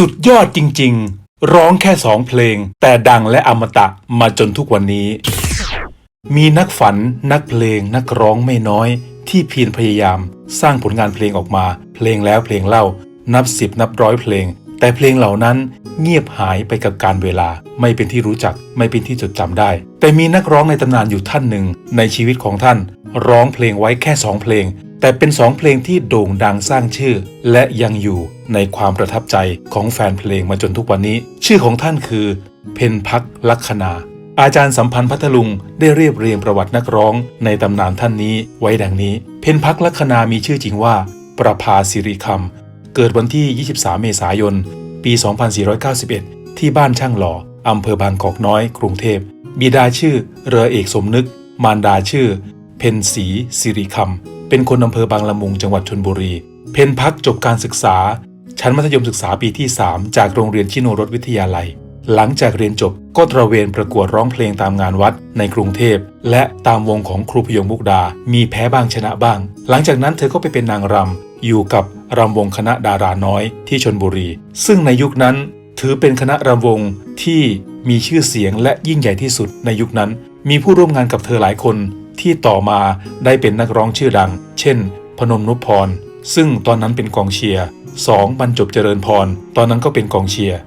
สุดยอดจริง ๆ ร้องแค่สองเพลง แต่ดังและอมตะมาจนทุกวันนี้ มีนักฝันนักเพลงนักร้องไม่น้อย ที่เพียรพยายาม สร้างผลงานเพลงออกมา เพลงแล้วเพลงเล่า นับสิบนับร้อยเพลง แต่เพลงเหล่านั้นเงียบหายไปกับการเวลา ไม่เป็นที่รู้จัก ไม่เป็นที่จดจำได้ แต่มีนักร้องในตำนานอยู่ท่านหนึ่ง ในชีวิตของท่าน ร้องเพลงไว้แค่สองเพลง แต่เป็นสองเพลงที่โด่งดังสร้างชื่อ และยังอยู่ ในความประทับใจของแฟนเพลงมาจนทุกวันนี้ ชื่อของท่านคือ เพนพักลักษณาอาจารย์สัมพันธ์พัทลุงได้เรียบเรียงประวัตินักร้องในตำนานท่านนี้ไว้ดังนี้ เพนพักลักษณามีชื่อจริงว่า ประภาสิริคำเกิดวันที่ 23 เมษายน ปี 2491 ที่บ้านช่างหล่ออำเภอบางกอกน้อย กรุงเทพ บิดาชื่อ เรือเอกสมนึก มารดาชื่อ เพนศรีสิริคำเป็นคนอำเภอบางละมุงจังหวัดชนบุรี เพนพักจบการศึกษา ชั้นมัธยมศึกษาปีที่ 3 จากโรงเรียนชิโนรสวิทยาลัย หลังจากเรียนจบก็ตระเวนประกวดร้องเพลงตามงานวัดในกรุงเทพ และตามวงของครูพยงมุกดา มีแพ้บ้างชนะบ้าง หลังจากนั้นเธอก็ไปเป็นนางรำอยู่กับรำวงคณะดาราน้อยที่ชนบุรี ซึ่งในยุคนั้นถือเป็นคณะรำวงที่มีชื่อเสียงและยิ่งใหญ่ที่สุดในยุคนั้น มีผู้ร่วมงานกับเธอหลายคนที่ต่อมาได้เป็นนักร้องชื่อดัง เช่น พนมนุพพร ซึ่งตอนนั้นเป็นกองเชียร์ 2. บรรจบเจริญพร ตอนนั้นก็เป็นกองเชียร์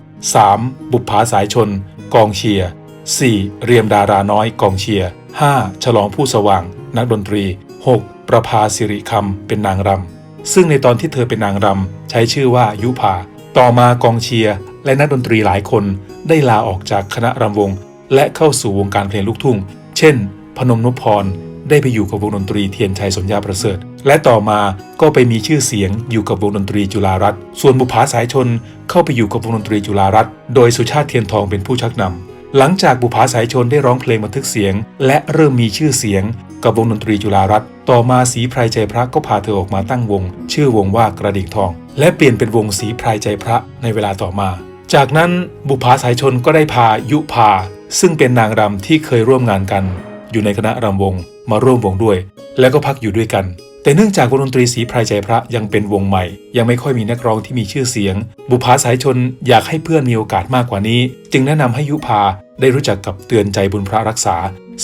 3. บุปผาสายชน กองเชียร์ 4. เรียมดาราน้อยกองเชียร์ 5. ฉลองผู้สว่าง นักดนตรี 6. ประภาสิริคำเป็นนางรำ ซึ่งในตอนที่เธอเป็นนางรำ ใช้ชื่อว่ายุพาต่อมากองเชียร์ และนักดนตรีหลายคนได้ลาออกจากคณะรำวง และเข้าสู่วงการเพลงลูกทุ่ง เช่น พนมนุพพร ได้ไปอยู่กับวงดนตรีเทียนชัยสมยาประเสริฐ และต่อมาก็ไปมีชื่อเสียงอยู่กับวงดนตรีจุฬารัตน์ส่วนบุภาสายชนเข้าไปอยู่กับวงดนตรีจุฬารัตน์โดยสุชาติเทียนทองเป็นผู้ชักนำหลังจากบุภาสายชนได้ร้องเพลงบันทึกเสียง และเริ่มมีชื่อเสียง กับวงดนตรีจุฬารัตน์ต่อมาสีไพรใจพระก็พาเธอออกมาตั้งวง ชื่อวงว่ากระดิ่งทอง และเปลี่ยนเป็นวงสีไพรใจพระในเวลาต่อมา จากนั้นบุภาสายชนก็ได้พายุพาซึ่งเป็นนางรำที่เคยร่วมงานกัน อยู่ในคณะรำวง มาร่วมวงด้วย แล้วก็พักอยู่ด้วยกัน แต่เนื่องจากวงดนตรีสีไพรใจพระยังเป็นวงใหม่ ยังไม่ค่อยมีนักร้องที่มีชื่อเสียง บุภาสายชนอยากให้เพื่อนมีโอกาสมากกว่านี้ จึงแนะนำให้ยุพาได้รู้จักกับเตือนใจบุญพระรักษา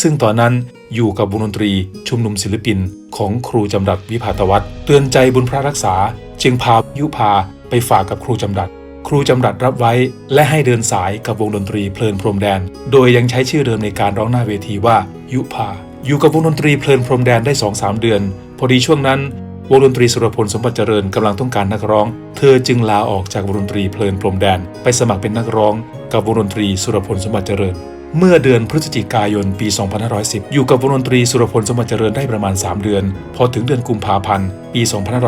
ซึ่งตอนนั้นอยู่กับวงดนตรีชุมนุมศิลปิน ของครูจำรัดวิภาตวัฒน์เตือนใจบุญพระรักษา จึงพายุพาไปฝากกับครูจำรัดครูจำรัดรับไว้และให้เดินสายกับวงดนตรีเพลินพรมแดน โดยยังใช้ชื่อเดิมในการร้องหน้าเวทีว่ายุพา อยู่กับวงดนตรีเพลินพรมแดนได้2-3เดือน พอดีช่วงนั้น วงดนตรีสุรพลสมบัติเจริญกำลังต้องการนักร้อง เธอจึงลาออกจากวงดนตรีเพลินพรมแดน ไปสมัครเป็นนักร้อง กับวงดนตรีสุรพลสมบัติเจริญ เมื่อเดือนพฤศจิกายนปี 2510 อยู่กับวงดนตรีสุรพลสมบัติเจริญได้ประมาณ 3 เดือน พอถึงเดือนกุมภาพันธ์ปี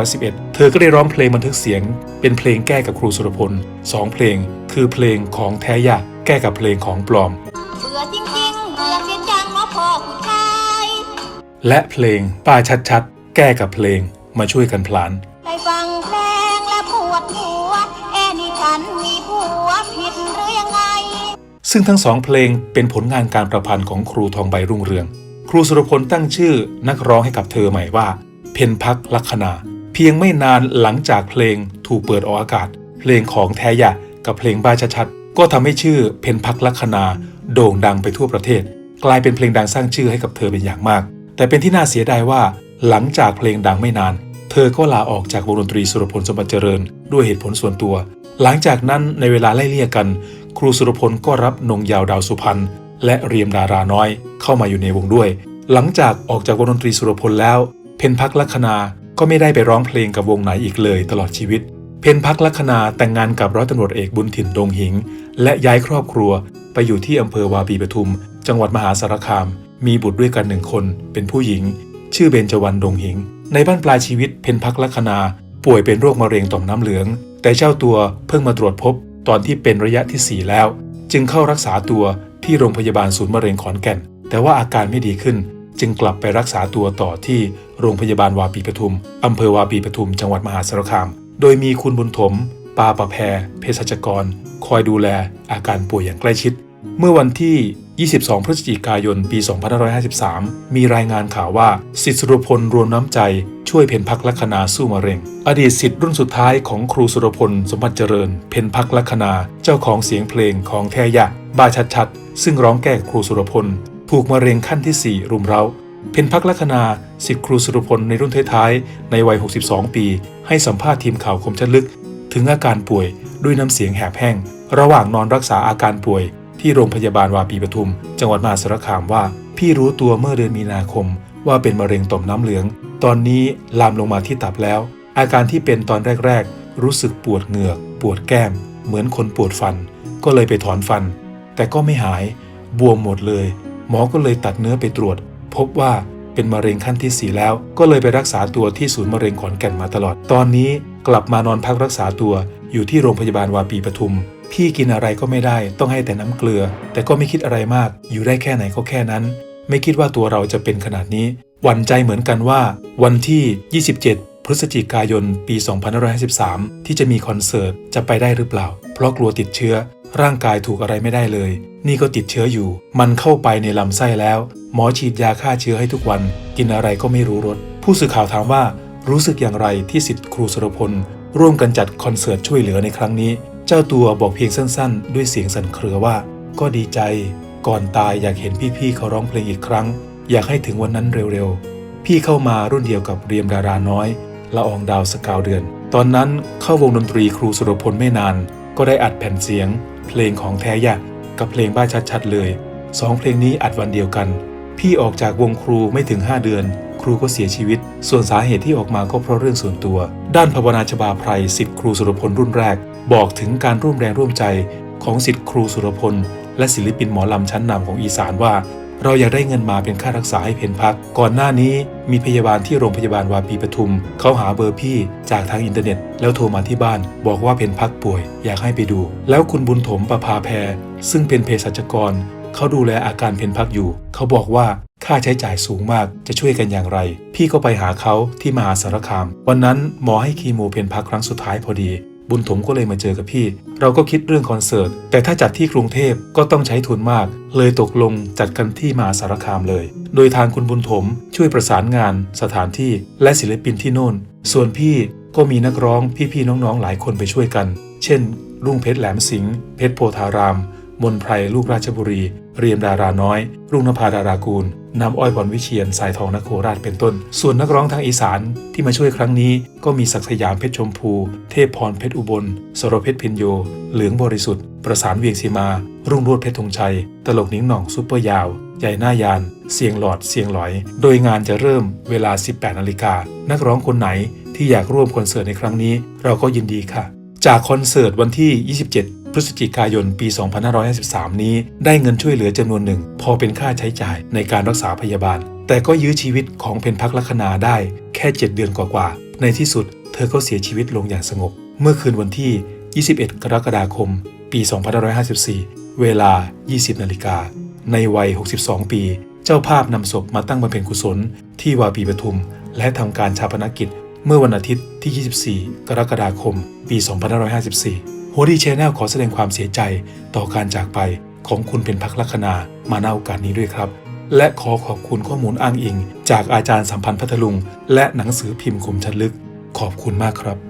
2511 เธอก็ได้ร้องเพลงบันทึกเสียง เป็นเพลงแก้กับครูสุรพลสองเพลง คือเพลงของแท้ยะแก้กับเพลงของปลอมเบื่อจริงๆเบื่อ และเพลงป้าชัดๆ แก้กับเพลงมาช่วยกันพลานได้ฟังเพลงและปวดหัวเอ้นี่ฉันมีผัวผิดหรือยังไง ซึ่งทั้งสองเพลงเป็นผลงานการประพันธ์ของครูทองใบรุ่งเรือง ครูสุรพลตั้งชื่อนักร้องให้กับเธอใหม่ว่า เพนพักลัคนา เพียงไม่นานหลังจากเพลงถูกเปิดออกอากาศ เพลงของแทยะกับเพลงบ้าชัดๆก็ทำให้ชื่อเพนพักลัคนาโด่งดังไปทั่วประเทศ กลายเป็นเพลงดังสร้างชื่อให้กับเธอเป็นอย่างมาก แต่เป็นที่น่าเสียดายว่า หลังจากเพลงดังไม่นาน เธอก็ลาออกจากวงดนตรีสุรพลสมบัติเจริญ ด้วยเหตุผลส่วนตัว หลังจากนั้นในเวลาไล่เลี่ยกัน ครูสุรพลก็รับนงยาวดาวสุพรรณและเรียมดาราน้อย เข้ามาอยู่ในวงด้วย หลังจากออกจากวงดนตรีสุรพลแล้ว เพนพักลัคนาก็ไม่ได้ไปร้องเพลงกับวงไหนอีกเลยตลอดชีวิต เพนพักลัคนาแต่งงานกับร้อยตำรวจเอกบุญถิ่นดงหิง และย้ายครอบครัวไปอยู่ที่อำเภอวาปีปทุม จังหวัดมหาสารคาม มีบุตรด้วยกันหนึ่งคน เป็นผู้หญิง ชื่อเบญจวรรณดงหิง ในบ้านปลายชีวิตเพนพักลัคนา ป่วยเป็นโรคมะเร็งต่อมน้ำเหลือง แต่เจ้าตัวเพิ่งมาตรวจพบ ตอนที่เป็นระยะทีสี่ 4 แล้ว จึงเข้ารักษาตัวที่โรงพยาบาลศูนย์มะเร็งขอนแก่น แต่ว่าอาการไม่ดีขึ้น จึงกลับไปรักษาตัวต่อที่โรงพยาบาลวาปีปทุมอำเภอวาปีปทุม จังหวัดมหาสารคาม โดยมีคุณบุญถม ปาประแพรเภสัชกร คอยดูแลอาการป่วยอย่างใกล้ชิด เมื่อวันที่ 22 พฤศจิกายน ปี 2553 มีรายงานข่าวว่าสิทธิสุรพลรวมน้ำใจช่วยเพนพักลัคนาสู้มะเร็ง อดีตสิทธิ์รุ่นสุดท้ายของครูสุรพลสมบัติเจริญ เพนพักลัคนาเจ้าของเสียงเพลงของแท้ยะบ้าชัดๆ ซึ่งร้องแก้ครูสุรพล ถูกมะเร็งขั้นที่ 4 รุมเร้า เพนพักลัคนาสิทธิครูสุรพลในรุ่นท้ายๆในวัย 62 ปี ให้สัมภาษณ์ทีมข่าวคมชัดลึก ถึงอาการป่วยด้วยน้ำเสียงแหบแห้งระหว่างนอนรักษาอาการป่วย ที่โรงพยาบาลวาปีปทุม จังหวัดมหาสารคามว่า พี่รู้ตัวเมื่อเดือนมีนาคม ว่าเป็นมะเร็งต่อมน้ำเหลือง ตอนนี้ลามลงมาที่ตับแล้ว อาการที่เป็นตอนแรก ๆ รู้สึกปวดเหงือก ปวดแก้ม เหมือนคนปวดฟัน ก็เลยไปถอนฟัน แต่ก็ไม่หาย บวมหมดเลย หมอก็เลยตัดเนื้อไปตรวจ พบว่าเป็นมะเร็งขั้นที่ 4 แล้ว ก็เลยไปรักษาตัวที่ศูนย์มะเร็งขอนแก่นมาตลอด ตอนนี้กลับมานอนพักรักษาตัวอยู่ที่โรงพยาบาลวาปีปทุม พี่กินอะไรก็ไม่ได้ต้องให้แต่น้ำเกลือ แต่ก็ไม่คิดอะไรมาก อยู่ได้แค่ไหนก็แค่นั้น ไม่คิดว่าตัวเราจะเป็นขนาดนี้หวั่นใจเหมือนกันว่า วันที่ 27 พฤศจิกายน ปี 2553 ที่จะมีคอนเสิร์ตจะไปได้หรือเปล่า เพราะกลัวติดเชื้อ ร่างกายถูกอะไรไม่ได้เลย นี่ก็ติดเชื้ออยู่ มันเข้าไปในลำไส้แล้ว หมอฉีดยาฆ่าเชื้อให้ทุกวัน กินอะไรก็ไม่รู้รสผู้สื่อข่าวถามว่า รู้สึกอย่างไรที่สิทธิ์ครูสุรพลร่วมกันจัดคอนเสิร์ตช่วยเหลือในครั้งนี้ เจ้าตัวบอกเพียงสั้นๆ ด้วยเสียงสั่นเครือว่า ก็ดีใจ ก่อนตายอยากเห็นพี่ๆเขาร้องเพลงอีกครั้ง อยากให้ถึงวันนั้นเร็วๆ พี่เข้ามารุ่นเดียวกับเรียมดาราน้อยละอองดาวสกาวเดือน ตอนนั้นเข้าวงดนตรีครูสุรพลไม่นาน ก็ได้อัดแผ่นเสียง เพลงของแท้ยะกับเพลงบ้าชัดๆเลยสองเพลงนี้อัดวันเดียวกัน พี่ออกจากวงครูไม่ถึง 5 เดือน ครูก็เสียชีวิต ส่วนสาเหตุที่ออกมาก็เพราะเรื่องส่วนตัว ด้านภาวนาชบาไพรสิทธิครูสุรพลรุ่นแรก บอกถึงการร่วมแรงร่วมใจของสิทธิครูสุรพล และศิลปินหมอลำชั้นนำของอีสานว่า เราอยากได้เงินมาเป็นค่ารักษาให้เพนพัก ก่อนหน้านี้มีพยาบาลที่โรงพยาบาลวาปีปทุม เขาหาเบอร์พี่จากทางอินเทอร์เน็ต แล้วโทรมาที่บ้าน บอกว่าเพนพักป่วย อยากให้ไปดู แล้วคุณบุญถมประภาแพรซึ่งเป็นเภสัชกรเขาดูแลอาการเพนพักอยู่ เขาบอกว่าค่าใช้จ่ายสูงมากจะช่วยกันอย่างไร พี่ก็ไปหาเขาที่มหาสารคาม วันนั้นหมอให้คีโมเพนพักครั้งสุดท้ายพอดี บุญถมก็เลยมาเจอกับพี่ เราก็คิดเรื่องคอนเสิร์ต แต่ถ้าจัดที่กรุงเทพก็ต้องใช้ทุนมาก เลยตกลงจัดกันที่มหาสารคามเลย โดยทางคุณบุญถมช่วยประสานงาน สถานที่และศิลปินที่โน่น ส่วนพี่ก็มีนักร้องพี่ๆน้องๆหลายคนไปช่วยกัน เช่น รุ่งเพชรแหลมสิงห์เพชรโพธาราม มนไพรลูกราชบุรี เรียมดาราน้อย รุ่งนภาดารากูลน้ำอ้อยพรวิเชียนสายทองนครราชเป็นต้น ส่วนนักร้องทางอีสานที่มาช่วยครั้งนี้ ก็มีศักสยามเพชรชมพู เทพพรเพชรอุบล สรเพชรพินโย เหลืองบริสุทธิ์ ประสานเวียงสีมา รุ่งรวดเพชรธงชัย ตลกนิ้งหน่องซุปเปอร์ยาว ใหญ่หน้ายาน เสียงหลอดเสียงหลอย โดยงานจะเริ่มเวลา 18นาฬิกา นักร้องคนไหนที่อยากร่วมคอนเสิร์ตในครั้งนี้ เราก็ยินดีค่ะ จากคอนเสิร์ตวันที่ 27 พฤศจิกายนปี 2553 นี้ ได้เงินช่วยเหลือจำนวนหนึ่ง พอเป็นค่าใช้จ่ายในการรักษาพยาบาล แต่ก็ยื้อชีวิตของเพนพักลัคนาได้ แค่ 7 เดือนกว่าๆ ในที่สุด เธอก็เสียชีวิตลงอย่างสงบ เมื่อคืนวันที่ 21 กรกฎาคม ปี 2554 เวลา 20 นาฬิกา ในวัย 62 ปี เจ้าภาพนำศพมาตั้งบำเพ็ญกุศล ที่วาปีปทุม และทำการชาปนกิจ เมื่อวันอาทิตย์ที่ 24 กรกฎาคม ปี 2554 โฮดี้แชนแนลขอแสดงความเสียใจต่อการจากไปของคุณเป็นพักลัคนามาณโอกาสนี้ด้วยครับ และขอขอบคุณข้อมูลอ้างอิง จากอาจารย์สัมพันธ์พัทลุง และหนังสือพิมพ์คมชัดลึก ขอบคุณมากครับ